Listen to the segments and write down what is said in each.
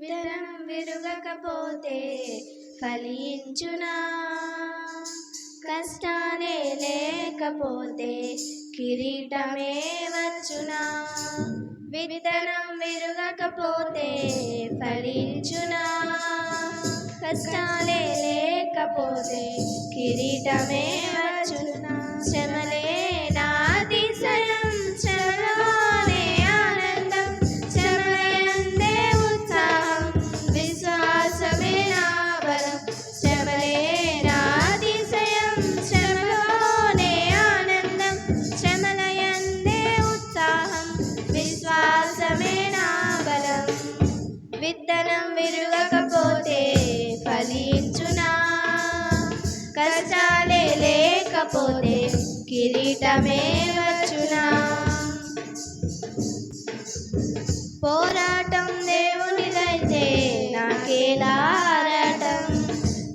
లేకపోతే ఫలించునా? కష్టాలే లేకపోతే కిరీటమే వచ్చునా విత్తనం విరుగకపోతే ఫలించునా? కష్టాలే లేకపోతే కిరీటమే వచ్చునా శ్రమలే కిరీటమే వచ్చునా? పోరాటం దేవునిదైతే నాకేలా ఆరాటం?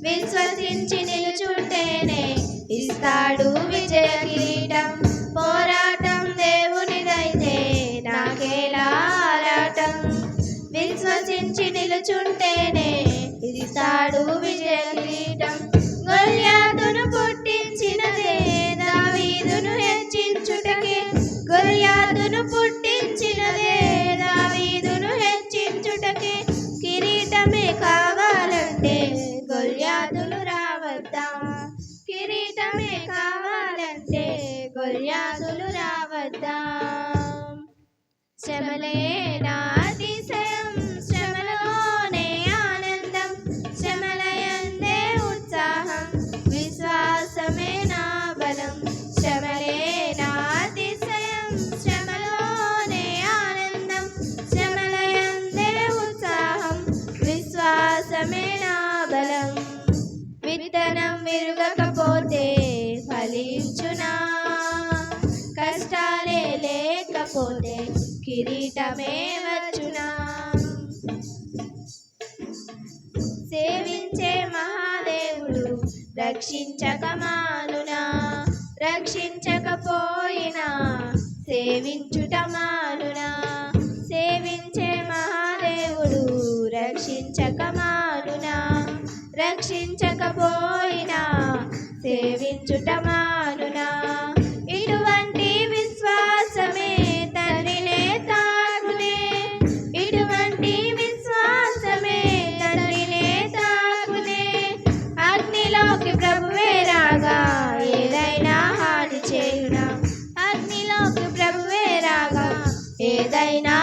విశ్వసించి నిలుచుంటేనే ఇస్తాడు విజయ కిరీటం. పోరాటం దేవునిదైతే నాకేలా ఆరాటం? విశ్వసించి నిలుచుంటేనే ఇస్తాడు కిరీటమే కావాలంటే గొల్యాతులు రావద్దా. శ్రమలే నా కిరీటమే వచ్చునా? సేవించే మహాదేవుడు రక్షించక మానునా? రక్షించకపోయినా సేవించుట మానునా? సేవించే మహాదేవుడు రక్షించక మానునా? రక్షించకపోయినా సేవించుట যায় না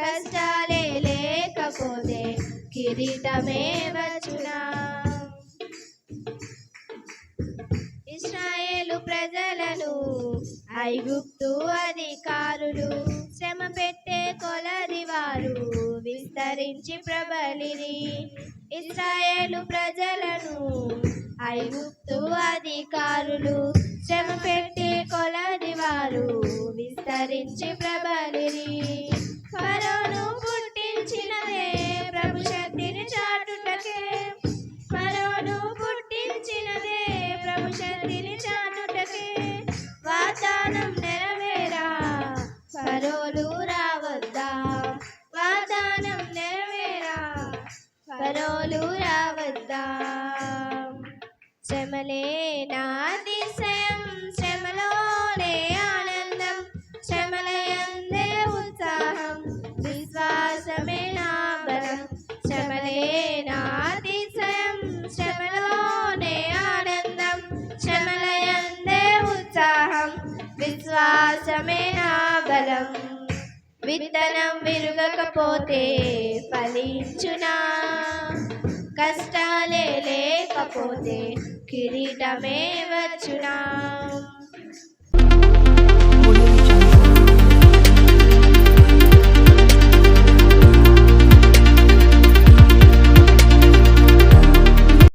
కష్టాలే లేకపోతే కిరీటమే వచ్చునా? ఇస్రాయేలు ప్రజలను ఐగుప్తు అధికారులు శ్రమ పెట్టే కొలది వారు విస్తరించి ప్రబలిరి. ఇస్రాయేలు ప్రజలను ఐగుప్తు అధికారులు శ్రమ పెట్టే కొలది వారు విస్తరించి ప్రబలిని ఫరోలు రావద్దా. శ్రమలే నాది విత్తనం విరగకపోతే ఫలించునా? కష్టాలే లేకపోతే కిరీటమే వచ్చునా?